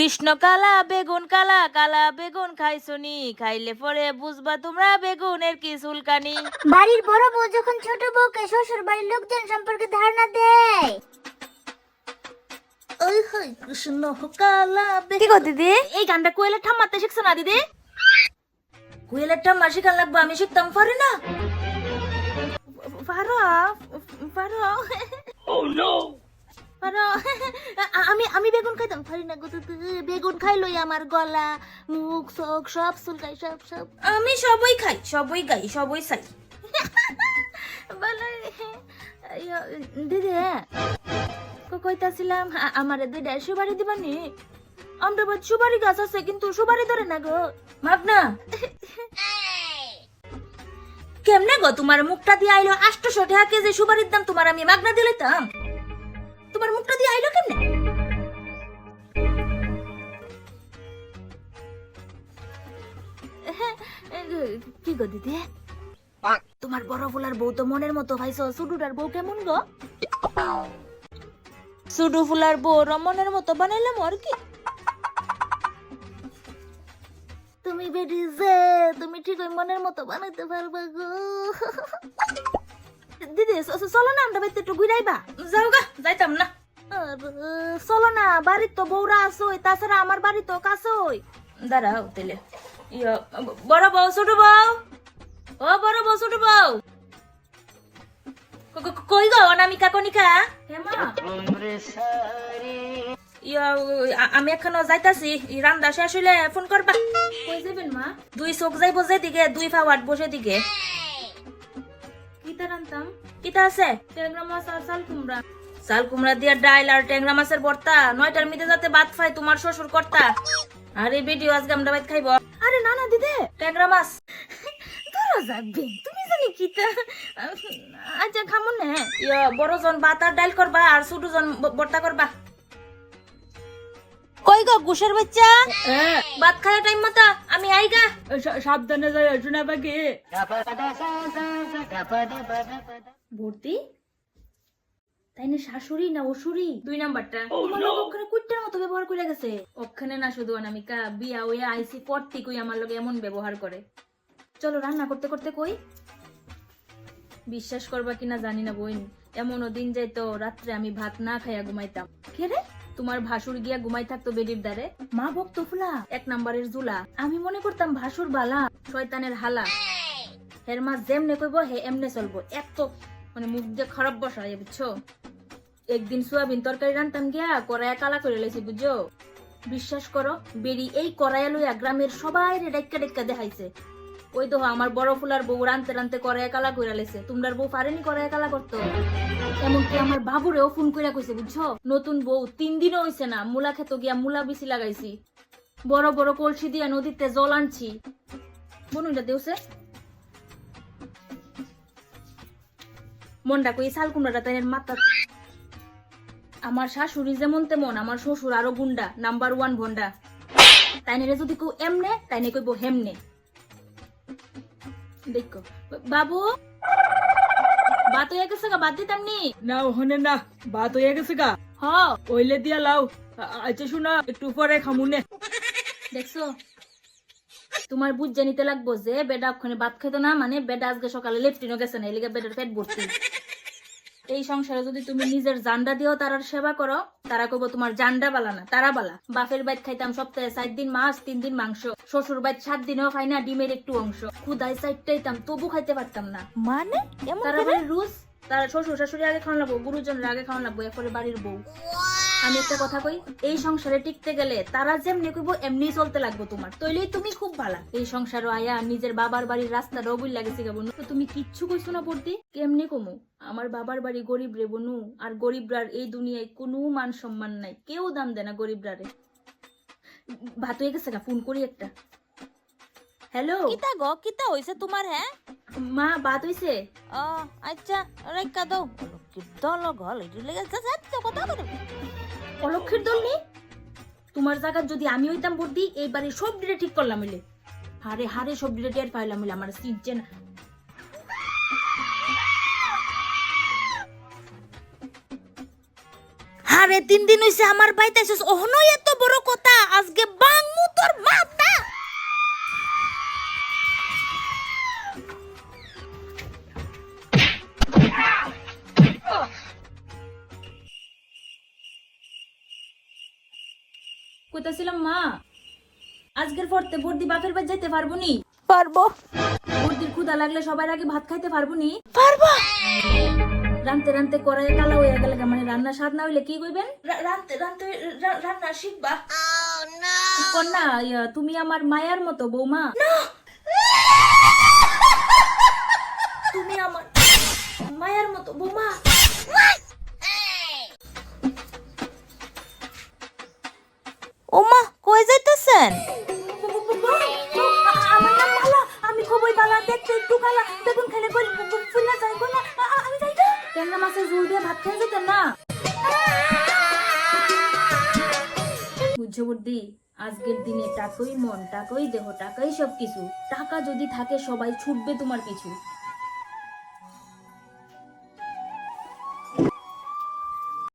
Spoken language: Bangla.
কৃষ্ণ কালা বেগুন কালা কালা বেগুন খাইছনি খাইলে পরে বুঝবা তোমরা বেগুনের কি চুলকানি। বাড়ির বড় বউ যখন ছোট বউকে শ্বশুর বাড়ির লোকজন সম্পর্কে ধারণা দেয়। ওই হই কৃষ্ণ কালা কি গো দিদি? এই গানটা কোয়েলের ঠাম্মাতে শিখছো না দিদি? কোয়েলের ঠাম্মা শিখান লাগবে আমি শিখতাম পারি না পারো আমি আমি বেগুন খাইতাম। পারি না গো দিদি। বেগুন খাইলই আমার গলা মুখ চোখ সব চুলকাই সব সব। আমি সবই খাই সবই গাই সবই চাই। দিদি কইতাছিলাম আমারে দুইটা সুপারি দিবানি। আমরা বাদ সুপারি গাছ আছে কিন্তু সুপারি ধরে না গো। মাগ না কেমনে গো তোমার মুখটা দিয়ে আইলো আটশো টাকা কেজি সুপারির দাম তোমার আমি মাগনা দিলাম তোমার মুখটা দিয়ে আইলো কেমনে? কি গো দিদি? তোমার বড় ফুলার বউ তো মনের মতো ভাইছো সুডুটার বউ কেমন গো? সুডু ফুলার বউ রমনের মতো বানাইলাম আর কি। তুমি বেরিয়েছে, তুমি ঠিক ওই মনের মতো বানাইতে পারবা গো। দিদি চলো না আমরা বাড়িতে একটু ঘুরাইবা যাও গা যাইতাম না। চলো না বাড়ির তো বউরা আসোই তাছাড়া আমার বাড়ি তো কাছই। দাঁড়াও তেলে বড় বউ ছোট বউ। ও বড় বউ ছোট বউ। ক- ক- কই গো অনামিকা কনিকা ইয়া, আমি এখনও যাইতাছি রান্দা শেষ হইলে ফোন করবা। কই যাবেন মা? দুই চোখ যাইব যে দিকে দুই ফাওয়াট বসে দিকে। কিতা রান্তাম? কিতা আছে? ট্যাংরা মাছ আর চাল কুমড়া। চাল কুমড়া দিয়ে ডাইল আর ট্যাংরা মাছের ভর্তা। নয়টার মিদে যাতে ভাত খাই তোমার শ্বশুর কর্তা। আরে ভিডিও আজকে আমরা ভাত খাইব। আরে না না দিদে। ট্যাংরা মাছ। ধরা যাবে তুমি জানি কিতা। আচ্ছা খামো না। ইয়া বড় জন ভাত আর ডাইল করবা আর ছোট জন ভর্তা করবা। কই গো গুশের বাচ্চা। ভাত খাওয়ার টাইম মতো আমি আইগা সাবধানে যাই শোনা পাখি। ভর্তি? তাই না শাশুড়ি না দুই নাম্বারটা। তোমার লোক ওখানে কুইটার মতো ব্যবহার করে গেছে। ওখানে না শুধু অনামিকা বিয়া ওয়ে আইসি পড়তি কই আমার লোক এমন ব্যবহার করে। চলো রান্না করতে করতে কই? বিশ্বাস করবা কিনা জানি না বইন। এমনও দিন যাইতো রাত্রে আমি ভাত না খাইয়া ঘুমাইতাম। কে রে? তোমার ভাসুর গিয়া ঘুমাই থাকতো বেডির দ্বারে। মা ভক্ত ফুলা এক নাম্বারের জুলা। আমি মনে করতাম ভাসুর বালা, শয়তানের হালা। হের মা যেমনে কইব, হে এমনে চলবো। এত মানে মুখ দিয়ে খারাপ বসায় বুঝছ? একদিন সোয়াবিন তরকারি রান্তাম গিয়া, কড়াইয়া কালা করে লেছি বুঝছ? বিশ্বাস করো বেরি এই কড়াইয়া লইয়া গ্রামের সবাই ডাইকা ডাইকা দেখাইছে। ওই তো আমার বড় ফুলার বউ রানতে রানতে কড়াইয়া একালা করে লেছে। তোমরার বউ পারেনি কড়াইয়া কালা করতো। এমনকি আমার বাবুরেও ফোন কইরা কইছে, বুঝছ? নতুন বউ তিন দিনও হইছে না, মূলা খেতে গিয়া মূলা বেশি লাগাইছি। বড় বড় কলসি দিয়া নদীতে জল আনছি। বনুটা দেউছে মনটা কই শাল কুমড়াটা তাই মাথা আমার শাশুড়ি যেমন তেমন, আমার শ্বশুর আরও গুন্ডা, নাম্বার ওয়ান ভন্ডা তাই নিলে যদি কেউ এমনে তাই নিয়ে কইব হেমনে। দেখো। বাবু? বাত হয়ে গেছে গা বাদ দিতাম নি। না ওখানে না ভাত হয়ে গেছে গা। হ। ওইলে দিয়া লাও। আচ্ছা শোনা একটু পরে খামুনে দেখছ? তোমার বুঝ জানিতে লাগবো যে বেডা ওখানে ভাত খেতো না মানে বেডা আজকে সকালে লেফটিনও গেছে না এলিগে বেডার পেট ভর্তি। এই সংসারে যদি তুমি নিজের জান্ডা দিয়েও তারার সেবা করো তারা কইব তোমার জান্ডা বালা না তারা বালা। বাপের বাইত খাইতাম সপ্তাহে সাত দিন মাছ তিন দিন মাংস। শ্বশুর বাইত সাত দিনও খাই না ডিমের একটু অংশ। খুদাই সাইডটাইতাম তবু খাইতে পারতাম না। মানে? তারা বলে রুজ তারা শ্বশুর শাশুড়ি আগে খাওয়ান লাগবো গুরুজনের আগে খাওয়ান লাগবো এরপরে বাড়ির বউ। আমি একটা কথা কই, এই সংসারে টিকতে গেলে তারা যেমনি কইব এমনি চলতে লাগবে তোমার। তইলেই তুমি খুব ভালো। এই সংসার আয়া, নিজের বাবার বাড়ির রাস্তা রবুল লাগেছে গে তো তুমি কিচ্ছু কইছো না পড়তি? কেমনি কমু? আমার বাবার বাড়ি গরিব রে বনু আর গরিবরার এই দুনিয়ায় কোনো মান সম্মান নাই। কেউ দাম দেয় না গরিবরারে। ভাত হয়ে গেছে গা, ফোন করি একটা। হ্যালো কিতা গো কিতা হইছে তোমার হ্যাঁ মা বাত হইছে ও আচ্ছা রেখা দাও কি দল গল এটি লেগে যাচ্ছে কথা করে অলক্ষের দল নেই তোমার জায়গা যদি আমি হইতাম বর্দি এই বাড়ির সব ডিরে ঠিক করলাম মিলে হারে হারে সব ডিরে টের পাইলাম মিলে আমার চিনছে না আরে তিন দিন হইছে আমার বাইতে এত বড় কথা। কইতাছিলাম মা আজকের পরতে বর্দি বাপের বাড়ি যেতে পারব নি? পারব। বর্দির ক্ষুদা লাগলে সবার আগে ভাত খাইতে পারব নি? পারব। রানতে রানতে কড়াইয়ে কালা হয়ে গেলে মানে রান্না স্বাদ না হইলে কি কইবেন? রানতে রানতে রান্না শিখবা। কন্যা তুমি আমার মায়ার মতো বৌমা। তুমি আমার মায়ার মতো বৌমা। ঝোল দিয়ে ভাত খেয়ে যেতেন না? বুঝছ বুদ্ধি? আজকের দিনে টাকাই মন, টাকাই দেহ, টাকাই সব কিছু টাকা যদি থাকে, সবাই ছুটবে তোমার পিছু।